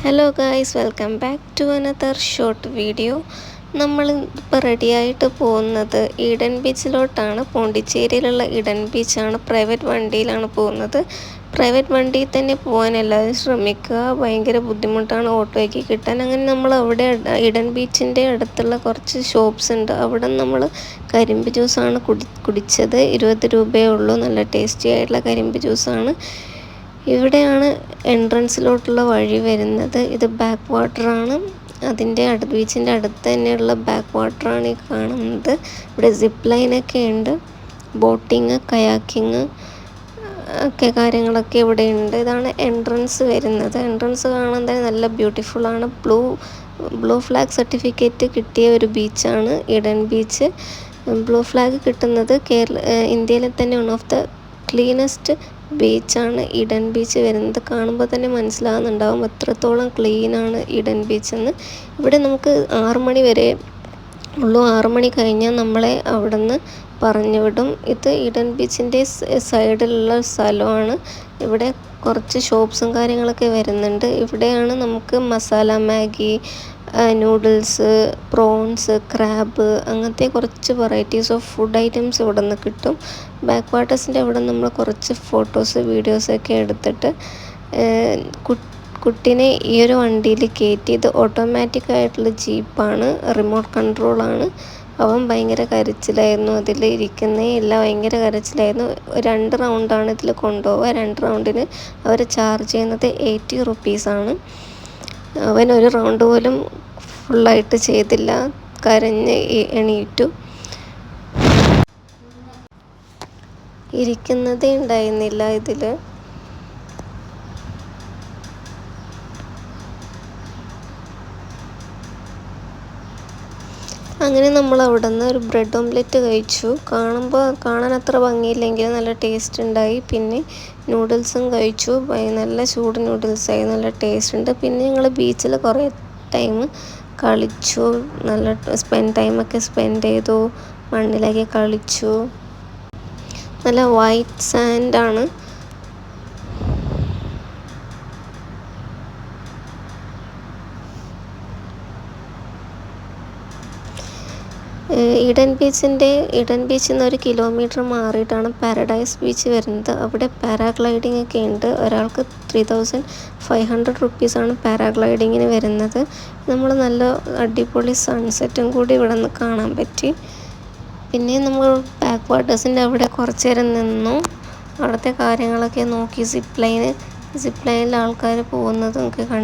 Hello guys welcome back to another short video നമ്മൾ ഇപ്പോൾ റെഡിയായിട്ട് പോകുന്നത് ഈഡൻ ബീച്ചിലോട്ടാണ് പോണ്ടിച്ചേരിയിലുള്ള ഈഡൻ ബീച്ചാണ് പ്രൈവറ്റ് വണ്ടിയിലാണ് പോകുന്നത്. പ്രൈവറ്റ് വണ്ടിയിൽ തന്നെ പോകാൻ എല്ലാവരും ശ്രമിക്കുക. ഭയങ്കര ബുദ്ധിമുട്ടാണ് ഓട്ടോയ്ക്ക് കിട്ടാൻ. അങ്ങനെ നമ്മൾ അവിടെ ഈഡൻ ബീച്ചിന്റെ അടുത്തുള്ള കുറച്ച് ഷോപ്സ് ഉണ്ട്. അവിടെ നമ്മൾ കരിമ്പ് ജ്യൂസാണ് കുടി കുടിച്ചത്. ഇരുപത് രൂപയേ ഉള്ളൂ. നല്ല ടേസ്റ്റി ആയിട്ടുള്ള കരിമ്പ് ജ്യൂസാണ് ഇവിടെയാണ് എൻട്രൻസിലോട്ടുള്ള വഴി വരുന്നത്. ഇത് ബാക്ക് വാട്ടറാണ് അതിന്റെ അടുത്ത് ബീച്ചിന്റെ അടുത്ത് തന്നെയുള്ള ബാക്ക് വാട്ടറാണ് ഈ കാണുന്നത്. ഇവിടെ സിപ്പ് ലൈനൊക്കെ ഉണ്ട്. ബോട്ടിങ് കയാക്കിങ് ഒക്കെ കാര്യങ്ങളൊക്കെ ഇവിടെ ഉണ്ട്. ഇതാണ് എൻട്രൻസ് വരുന്നത്. എൻട്രൻസ് കാണാൻ തന്നെ നല്ല ബ്യൂട്ടിഫുൾ ആണ്. ബ്ലൂ ബ്ലൂ ഫ്ലാഗ് സർട്ടിഫിക്കറ്റ് കിട്ടിയ ഒരു ബീച്ചാണ് ഇഡൻ ബീച്ച് ബ്ലൂ ഫ്ലാഗ് കിട്ടുന്നത് കേരള ഇന്ത്യയിലെ തന്നെ വൺ ഓഫ് ദ ക്ലീനസ്റ്റ് ബീച്ചാണ് ഇഡൻ ബീച്ച് വരുന്നത്. കാണുമ്പോൾ തന്നെ മനസ്സിലാകുന്നുണ്ടാവും എത്രത്തോളം ക്ലീനാണ് ഇഡൻ ബീച്ചെന്ന് ഇവിടെ നമുക്ക് ആറു മണി വരെ ഉള്ളൂ. ആറു മണി കഴിഞ്ഞാൽ നമ്മളെ അവിടെ നിന്ന് പറഞ്ഞു വിടും. ഇത് ഇഡൻ ബീച്ചിന്റെ സൈഡിലുള്ള സ്ഥലമാണ്. ഇവിടെ കുറച്ച് ഷോപ്സും കാര്യങ്ങളൊക്കെ വരുന്നുണ്ട്. ഇവിടെയാണ് നമുക്ക് masala Maggi noodles prawns crab അങ്ങനത്തെ കുറച്ച് വെറൈറ്റീസ് ഓഫ് ഫുഡ് ഐറ്റംസ് ഇവിടെ നിന്ന് കിട്ടും. ബാക്ക് വാട്ടേഴ്സിന്റെ അവിടെ നമ്മൾ കുറച്ച് ഫോട്ടോസ് വീഡിയോസൊക്കെ എടുത്തിട്ട് കുട്ടീനെ ഈ ഒരു വണ്ടിയിൽ കയറ്റി ഇത് ഓട്ടോമാറ്റിക് ആയിട്ടുള്ള ജീപ്പാണ് റിമോട്ട് കൺട്രോളാണ് അവൻ ഭയങ്കര കരച്ചിലായിരുന്നു അതിൽ ഇരിക്കുന്നേ ഇല്ല ഭയങ്കര കരച്ചിലായിരുന്നു. രണ്ട് റൗണ്ടാണ് ഇതിൽ കൊണ്ടുപോവുക രണ്ട് റൗണ്ടിന് അവർ ചാർജ് ചെയ്യുന്നത് എയ്റ്റി റുപ്പീസാണ് അവൻ ഒരു റൗണ്ട് പോലും ഫുള്ളായിട്ട് ചെയ്തില്ല. കരഞ്ഞ് എണീറ്റു. ഇരിക്കുന്നതേ ഉണ്ടായിരുന്നില്ല ഇതിൽ അങ്ങനെ നമ്മൾ അവിടെ നിന്ന് ഒരു ബ്രെഡ് ഓംലെറ്റ് കഴിച്ചു. കാണുമ്പോൾ കാണാൻ അത്ര ഭംഗിയില്ലെങ്കിലും നല്ല ടേസ്റ്റ് ഉണ്ടായി. പിന്നെ നൂഡിൽസും കഴിച്ചു. നല്ല ചൂട് നൂഡിൽസായി നല്ല ടേസ്റ്റ് ഉണ്ട്. പിന്നെ ഞങ്ങൾ ബീച്ചിൽ കുറേ ടൈം കളിച്ചു. നല്ല സ്പെൻഡ് ടൈമൊക്കെ സ്പെൻഡ് ചെയ്തു. മണ്ണിലൊക്കെ കളിച്ചു. നല്ല വൈറ്റ് സാൻഡാണ് ഈഡൻ ബീച്ചിന്റെ ഈഡൻ ബീച്ചിൽ നിന്ന് ഒരു കിലോമീറ്റർ മാറിയിട്ടാണ് പാരഡൈസ് ബീച്ച് വരുന്നത്. അവിടെ പാരാഗ്ലൈഡിംഗ് ഒക്കെ ഉണ്ട്. ഒരാൾക്ക് ത്രീ തൗസൻഡ് ഫൈവ് ഹൺഡ്രഡ് റുപ്പീസാണ് പാരാഗ്ലൈഡിങ്ങിന് വരുന്നത്. നമ്മൾ നല്ല അടിപൊളി സൺസെറ്റും കൂടി ഇവിടെ നിന്ന് കാണാൻ പറ്റി. പിന്നെ നമ്മൾ ബാക്ക് വാട്ടേഴ്സിന്റെ അവിടെ കുറച്ച് നേരം നിന്നു. അവിടുത്തെ കാര്യങ്ങളൊക്കെ നോക്കി. സിപ്പ് ലൈന് സിപ്പ് ലൈനിൽ ആൾക്കാർ പോകുന്നത് നമുക്ക്